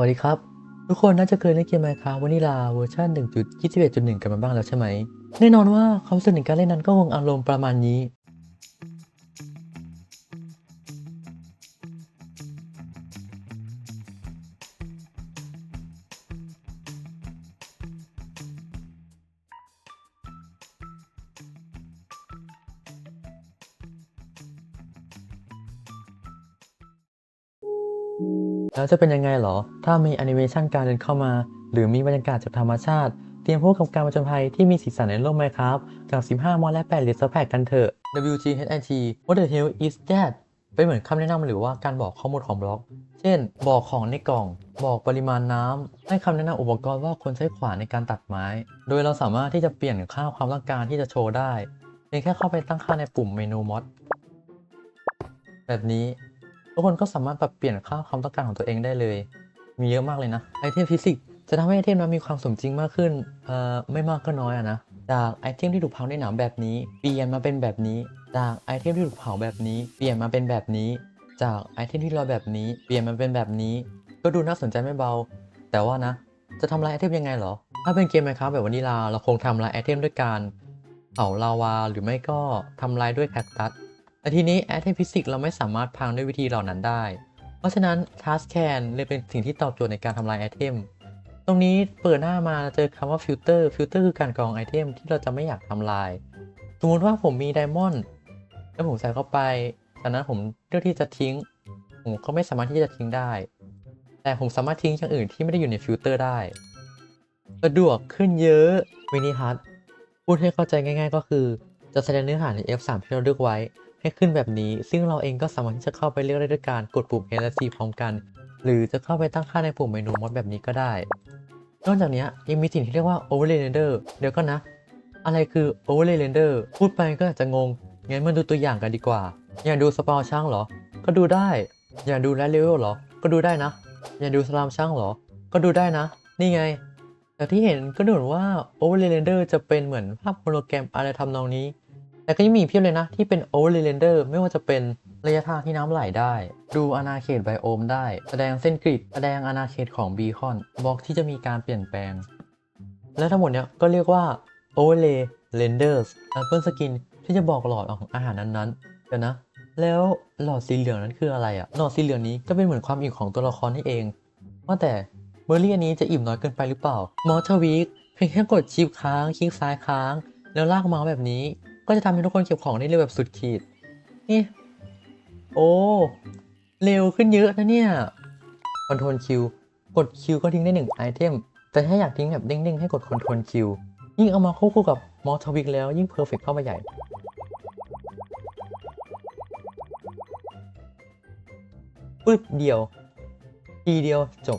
วัสดีครับ ทุกคนน่าจะเคยเล่นเกม Minecraft Vanilla เวอร์ชัน1.21.1 กันมาบ้างแล้วใช่ไหม แน่นอนว่าความรู้สึกในการเล่นนั้นก็คงอารมณ์ประมาณนี้ แล้วจะเป็นยังไงเหรอ ถ้ามีแอนิเมชันการเดินเข้ามา หรือมีบรรยากาศจากธรรมชาติ เตรียมพบกับการประจนภัยที่มีสีสันในโลกไหมครับ กับ 15 มอดและ8เหรียญซัพแพคกันเถอะ WGHIT What the hell is that เป็นเหมือนคำแนะนำหรือว่าการบอกข้อมูลของบล็อก เช่น บอกของในกล่อง บอกปริมาณน้ำ ให้คำแนะนำอุปกรณ์ว่าควรใช้ขวานในการตัดไม้ โดยเราสามารถที่จะเปลี่ยนค่าความต้องการที่จะโชว์ได้ เพียงแค่เข้าไปตั้งค่าในปุ่มเมนูมอดแบบนี้ ทุกคนก็สามารถปรับเปลี่ยนค่าความต้องการของตัวเองได้เลย มีเยอะมากเลยนะไอเทมฟิสิกส์จะทำให้ไอเทมนั้นมีความสมจริงมากขึ้นเอ่อไม่มากก็น้อยอะนะจากไอเทมที่ถูกเผาในหนามแบบนี้ เปลี่ยนมาเป็นแบบนี้ จากไอเทมที่ถูกเผาแบบนี้ เปลี่ยนมาเป็นแบบนี้ จากไอเทมที่ลอยแบบนี้ เปลี่ยนมาเป็นแบบนี้ ก็ดูน่าสนใจไม่เบา แต่ว่านะ จะทำลายไอเทมยังไงเหรอ ถ้าเป็นเกมไหมครับแบบวานิลาเราคงทำลายไอเทมด้วยการเผาลาวาหรือไม่ก็ทำลายด้วยแคคตัส แต่ทีนี้ไอเทมฟิสิกส์เราไม่สามารถพังด้วยวิธีเหล่านั้นได้ เพราะฉะนั้น Task Can เลยเป็นสิ่งที่ตอบโจทย์ในการทำลายไอเทม ตรงนี้เปิดหน้ามาเจอคำว่าฟิลเตอร์ฟิลเตอร์คือการกรองไอเทมที่เราจะไม่อยากทำลาย สมมติว่าผมมีไดมอนด์แล้วผมใส่เข้าไปจากนั้นผมเลือกที่จะทิ้ง ผมก็ไม่สามารถที่จะทิ้งได้ แต่ผมสามารถทิ้งอย่างอื่นที่ไม่ได้อยู่ในฟิลเตอร์ได้ สะดวกขึ้นเยอะมินิฮัทพูดให้เข้าใจง่าย ๆ ก็คือจะแสดงเนื้อหาใน F3 ที่เราเลือกไว้ ให้ขึ้นแบบนี้ ซึ่งเราเองก็สามารถที่จะเข้าไปเลือกได้ด้วยการกดปุ่ม A และ C พร้อมกัน หรือจะเข้าไปตั้งค่าในปุ่มเมนูมอดแบบนี้ก็ได้ นอกจากนี้ยังมีสิ่งที่เรียกว่า overlay render เดี๋ยวก็นะ อะไรคือ overlay render พูดไปก็อาจจะงง งั้นมาดูตัวอย่างกันดีกว่า อยากดูสปาช่างเหรอ ก็ดูได้ อยากดูแรดเลเวลเหรอ ก็ดูได้นะ อยากดูสลามช่างเหรอ ก็ดูได้นะ นี่ไงแต่ที่เห็นก็ดูเหมือนว่า overlay render จะเป็นเหมือนภาพโฮโลแกรมอะไรทำนองนี้ แต่ก็ยังมีเพียบเลยนะ ที่เป็น overlay render ไม่ว่าจะเป็นระยะทางที่น้ำไหลได้ ดูอาณาเขตไบโอมได้ แสดงเส้นกริดแสดงอาณาเขตของบีคอนบล็อกที่จะมีการเปลี่ยนแปลง และทั้งหมดเนี้ยก็เรียกว่า overlay renders แ p เปิลสกินที่จะบอกหลอดของอาหารนั้นๆเดี๋ยวนะ แล้วหลอดสีเหลืองนั้นคืออะไรอะหลอดสีเหลืองนี้ก็เป็นเหมือนความอิ่มของตัวละครนี่เองว่าแต่เบอร์รี่อันนี้จะอิ่มน้อยเกินไปหรือเปล่ามอเทวีคเพียงแค่กดชิปค้างคลิกซ้ายค้าง แล้วลากเมาส์แบบนี้ ก็จะทำให้ทุกคนเก็บของได้เร็วแบบสุดขีด นี่ โอ้ เร็วขึ้นเยอะนะเนี่ยคอนโทรลคิวกดคิวก็ทิ้งได้หนึ่งไอเทม แต่ถ้าอยากทิ้งแบบเด้งๆ ให้กดคอนโทรลคิวยิ่งเอามาควบคู่กับมอทวิกแล้วยิ่งเพอร์เฟกเข้าไปใหญ่ ปึ๊บเดียว ทีเดียวจบ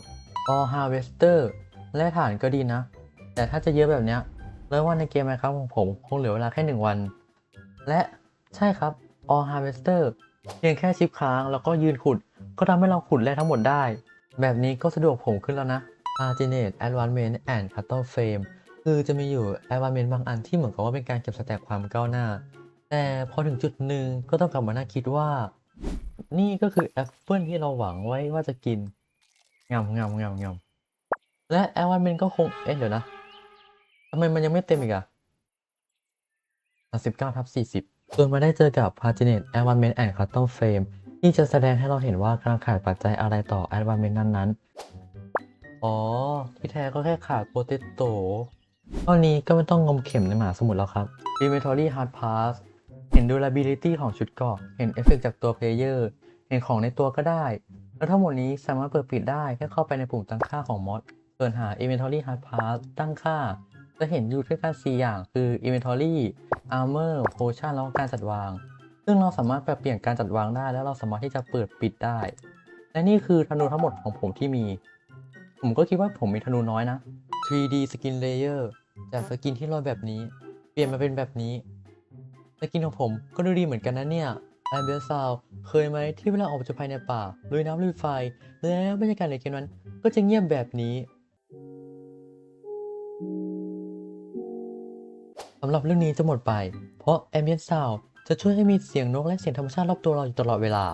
All Harvester และฐานก็ดีนะ แต่ถ้าจะเยอะแบบเนี้ยแล้วว่าในเกมไหมครับของผม คงเหลือเวลาแค่หนึ่งวัน และใช่ครับ All Harvester เพียงแค่ชิปค้างแล้วก็ยืนขุด ก็ทำให้เราขุดแร่ทั้งหมดได้ แบบนี้ก็สะดวกผมขึ้นแล้วนะ Arginate Advancement and Cutter Frame คือจะมีอยู่ Advancement บางอันที่เหมือนกับว่าเป็นการเก็บสแต็กความก้าวหน้า แต่พอถึงจุดหนึ่งก็ต้องกลับมานั่งคิดว่า นี่ก็คือแอปเปิลที่เราหวังไว้ว่าจะกินงำงำงำงำและแอดวานเมนก็คง เอ๊ะเดี๋ยวนะทำไมมันยังไม่เต็มอีกอะ 19ทับ40จนมาได้เจอกับ p a g i n a t e Advancement and Custom Frame ที่จะแสดงให้เราเห็นว่ากำลังขาดปัจจัยอะไรต่อ Advancement นั้นๆ อ๋อ ที่แท้ก็แค่ขาดโปเตโต้ตอนนี้ก็ไม่ต้องงมเข็มในหมาสมุทรแล้วครับ Inventory Hard Pass เห็น durability ของชุดเกาะ เห็นเอฟเฟกจากตัวเพลเยอร์ เห็นของในตัวก็ได้ แล้วทั้งหมดนี้สามารถเปิดปิดได้แค่เข้าไปในปุ่มตั้งค่าของมอดส่วนหา Inventory Hard Pass ตั้งค่า จะเห็นอยู่ด้วยกัน 4 อย่างคือ Inventory Armor Potion แล้วก็การจัดวาง ซึ่งเราสามารถแปรับเปลี่ยนการจัดวางได้ แล้วเราสามารถที่จะเปิดปิดได้ และนี่คือธนูทั้งหมดของผมที่มี ผมก็คิดว่าผมมีธนูน้อยนะ 3D Skin Layer จากสกินที่ลอยแบบนี้ เปลี่ยนมาเป็นแบบนี้สกินของผมก็ดูดีเหมือนกันนะเนี่ยไอเบลซาวเคยไหมที่เวลาออกจากภายในป่าลุยน้ำลุยไฟ แล้วบรรยากาศในเกมนั้นก็จะเงียบแบบนี้ สำหรับเรื่องนี้จะหมดไป เพราะ Ambient Sound จะช่วยให้มีเสียงนกและเสียงธรรมชาติรอบตัวเราอยู่ตลอดเวลา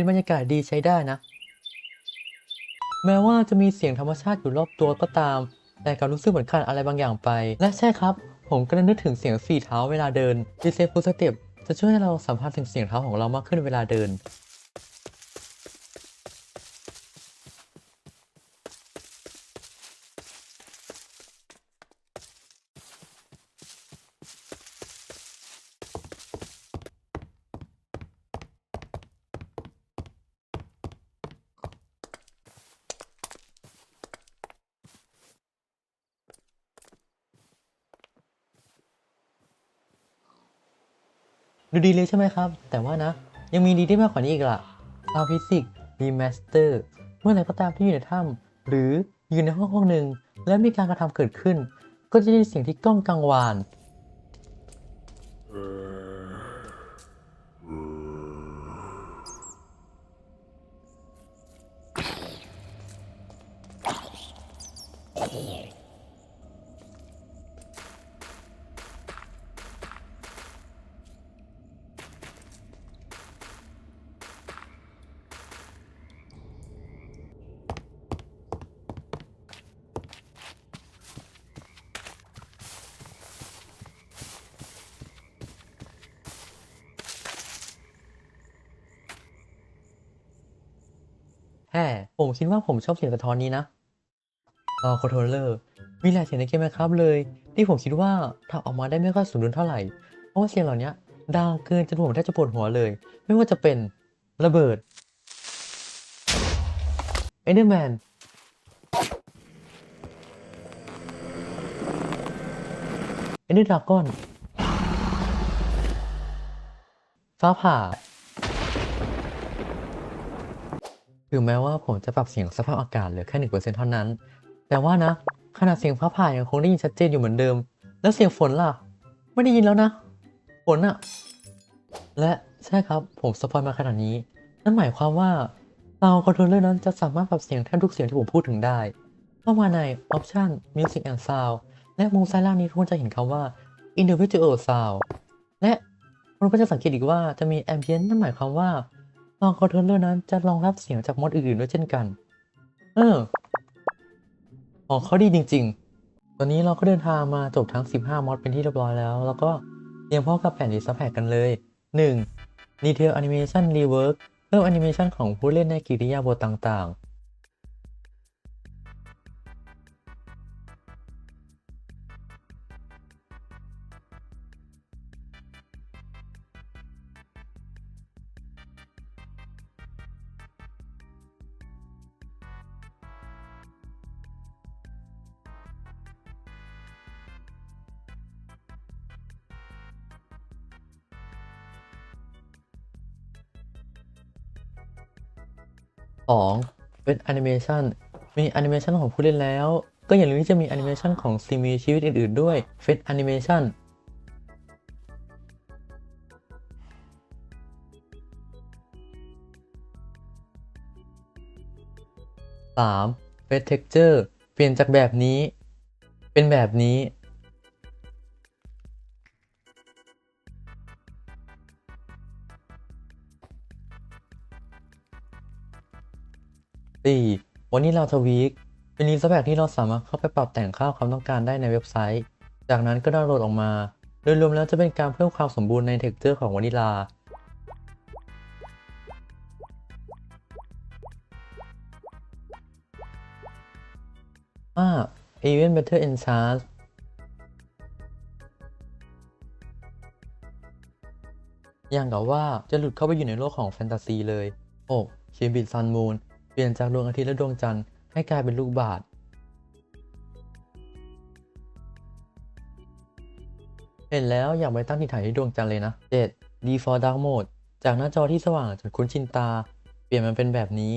เป็นบรรยากาศดีใช้ได้นะ แม้ว่าจะมีเสียงธรรมชาติอยู่รอบตัวก็ตาม แต่ก็รู้สึกเหมือนขาดอะไรบางอย่างไป และใช่ครับ ผมก็ได้นึกถึงเสียงฝีเท้าเวลาเดินดีเซฟูสเต็ปจะช่วยให้เราสัมผัสถึงเสียงเท้าของเรามากขึ้นเวลาเดิน ดูดีเลยใช่ไหมครับ แต่ว่านะ ยังมีดีที่มากกว่านี้อีกล่ะซาฟิสิกรีมาสเตอร์เมื่อไหร่ก็ตามที่อยู่ในถ้ำหรืออยู่ในห้องห้องหนึ่งและมีการกระทำเกิดขึ้น ก็จะได้ยินเสียงที่ก้องกังวานแฮ่ ผมคิดว่าผมชอบเสียงสะท้อนนี้นะรอคอนโทรลเลอร์มีหลายเสียงในเกมไหมครับเลย ที่ผมคิดว่าทำออกมาได้ไม่ค่อยสมดุลเท่าไหร่ เพราะว่าเสียงเหล่านี้ดังเกินจนผมแทบจะปวดหัวเลย ไม่ว่าจะเป็นระเบิดเอเดอร์แมนเอเดอร์ดราก้อนฟ้าผ่า ถึงแม้ว่าผมจะปรับเสียงสภาพอากาศเหลือแค่หนึ่งเปอร์เซ็นเท่านั้น แต่ว่านะขนาดเสียงฟ้าผ่ายังคงได้ยินชัดเจนอยู่เหมือนเดิม แล้วเสียงฝนล่ะ ไม่ได้ยินแล้วนะ ฝนอะและใช่ครับผมสปอยมาขนาดนี้ นั่นหมายความว่าซาคอนโทรลเลอร์นั้นจะสามารถปรับเสียงแทบทุกเสียงที่ผมพูดถึงได้ เข้ามาใน Option Music and Sound และมุมซ้ายล่างนี้ทุกคนจะเห็นคำว่า Individual Sound และคุณก็จะสังเกตอีกว่าจะมี Ambient นั่นหมายความว่า ลองคอนโทรลเลอร์นั้นจะรองรับเสียงจากมอดอื่นๆด้วยเช่นกัน เออของเขาดีจริง ๆ ตอนนี้เราก็เดินทางมาจบทั้ง 15 มอดเป็นที่เรียบร้อยแล้ว แล้วก็เตรียมพร้อมกับแผ่นดิสแพคกันเลย 1. Detail Animation Rework เพิ่มแอนิเมชันของผู้เล่นในกิริยาบทต่างๆ 2. เป็นแอนิเมชันมีแอนิเมชันของผู้เล่นแล้ว ก็อย่าลืมที่จะมีแอนิเมชันของสิ่งมีชีวิตอื่นๆด้วยเฟซแอนิเมชัน 3. Face Texture เปลี่ยนจากแบบนี้ เป็นแบบนี้ 4. วันนี้เราทวีคเป็นรีสแพคที่เราสามารถเข้าไปปรับแต่งค่าความต้องการได้ในเว็บไซต์ จากนั้นก็ดาวน์โหลดออกมา โดยรวมแล้วจะเป็นการเพิ่มความสมบูรณ์ในเท็กเจอร์ของวานิลา 5. Even Better Enchant อย่างกับว่าจะหลุดเข้าไปอยู่ในโลกของแฟนตาซีเลย 6. คิบิ t ซันมูน เปลี่ยนจากดวงอาทิตย์และดวงจันทร์ให้กลายเป็นลูกบาศก์เห็นแล้วอยากไปตั้งที่ถ่ายที่ดวงจันทร์เลยนะ 7. Default Dark Mode จากหน้าจอที่สว่างจนคุ้นชินตา เปลี่ยนมันเป็นแบบนี้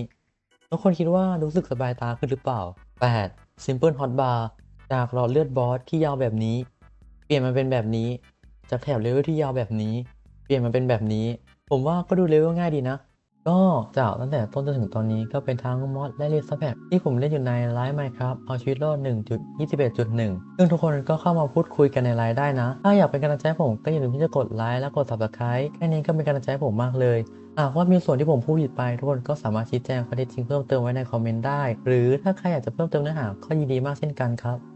ทุกคนคิดว่ารู้สึกสบายตาขึ้นหรือเปล่า 8. Simple Hotbar จากหลอดเลือดบอสที่ยาวแบบนี้ เปลี่ยนมันเป็นแบบนี้ จากแถบเลเวลที่ยาวแบบนี้ เปลี่ยนมันเป็นแบบนี้ ผมว่าก็ดูเลเวลง่ายดีนะ ก็จากตั้งแต่ต้นจนถึงตอนนี้ก็เป็นทั้งมอดและรีสแพคที่ผมเล่นอยู่ในไลฟ์ไมครับเอาชีวิตรอด 1.21.1 ซึ่งทุกคนก็เข้ามาพูดคุยกันในไลฟ์ได้นะ ถ้าอยากเป็นกำลังใจผมก็อย่าลืมที่จะกดไลค์และกด subscribe แค่นี้ก็เป็นกำลังใจผมมากเลยหากว่ามีส่วนที่ผมพูดผิดไป ทุกคนก็สามารถชี้แจงข้อเท็จจริงเพิ่มเติมไว้ในคอมเมนต์ได้ หรือถ้าใครอยากจะเพิ่มเติมเนื้อหาก็ยินดีมากเช่นกันครับ